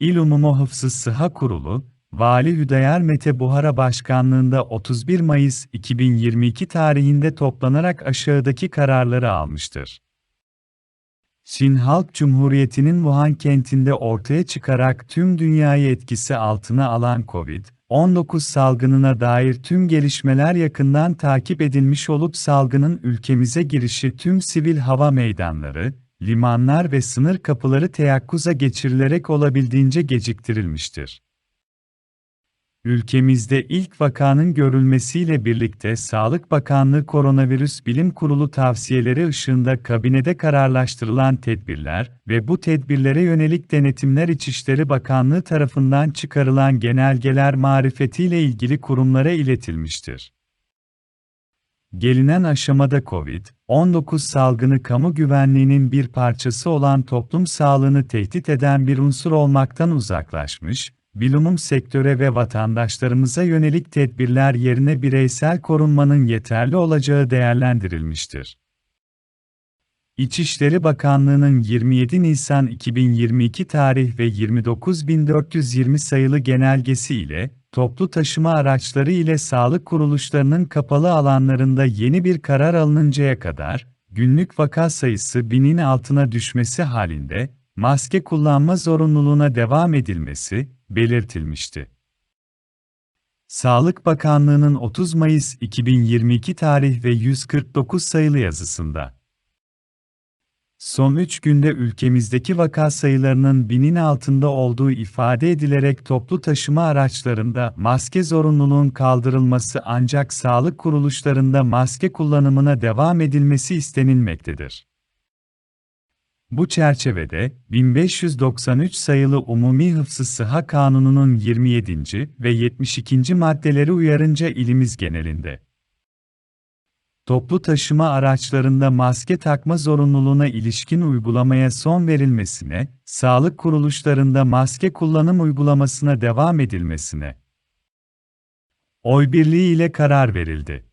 İl Umumu Hıfzı Sıha Kurulu, Vali Hüdayar Mete Buhara Başkanlığında 31 Mayıs 2022 tarihinde toplanarak aşağıdaki kararları almıştır. Çin Halk Cumhuriyeti'nin Wuhan kentinde ortaya çıkarak tüm dünyayı etkisi altına alan COVID-19 salgınına dair tüm gelişmeler yakından takip edilmiş olup salgının ülkemize girişi tüm sivil hava meydanları, limanlar ve sınır kapıları teyakkuza geçirilerek olabildiğince geciktirilmiştir. Ülkemizde ilk vakanın görülmesiyle birlikte Sağlık Bakanlığı Koronavirüs Bilim Kurulu tavsiyeleri ışığında kabinede kararlaştırılan tedbirler ve bu tedbirlere yönelik denetimler İçişleri Bakanlığı tarafından çıkarılan genelgeler marifetiyle ilgili kurumlara iletilmiştir. Gelinen aşamada COVID-19 salgını kamu güvenliğinin bir parçası olan toplum sağlığını tehdit eden bir unsur olmaktan uzaklaşmış, bilumum sektöre ve vatandaşlarımıza yönelik tedbirler yerine bireysel korunmanın yeterli olacağı değerlendirilmiştir. İçişleri Bakanlığı'nın 27 Nisan 2022 tarih ve 29420 sayılı genelgesi ile, toplu taşıma araçları ile sağlık kuruluşlarının kapalı alanlarında yeni bir karar alınıncaya kadar, günlük vaka sayısı binin altına düşmesi halinde, maske kullanma zorunluluğuna devam edilmesi, belirtilmişti. Sağlık Bakanlığı'nın 30 Mayıs 2022 tarih ve 149 sayılı yazısında Son 3 günde ülkemizdeki vaka sayılarının binin altında olduğu ifade edilerek toplu taşıma araçlarında maske zorunluluğun kaldırılması ancak sağlık kuruluşlarında maske kullanımına devam edilmesi istenilmektedir. Bu çerçevede, 1593 sayılı Umumi Hıfzı Sıha Kanunu'nun 27. ve 72. maddeleri uyarınca ilimiz genelinde toplu taşıma araçlarında maske takma zorunluluğuna ilişkin uygulamaya son verilmesine, sağlık kuruluşlarında maske kullanım uygulamasına devam edilmesine oy birliği ile karar verildi.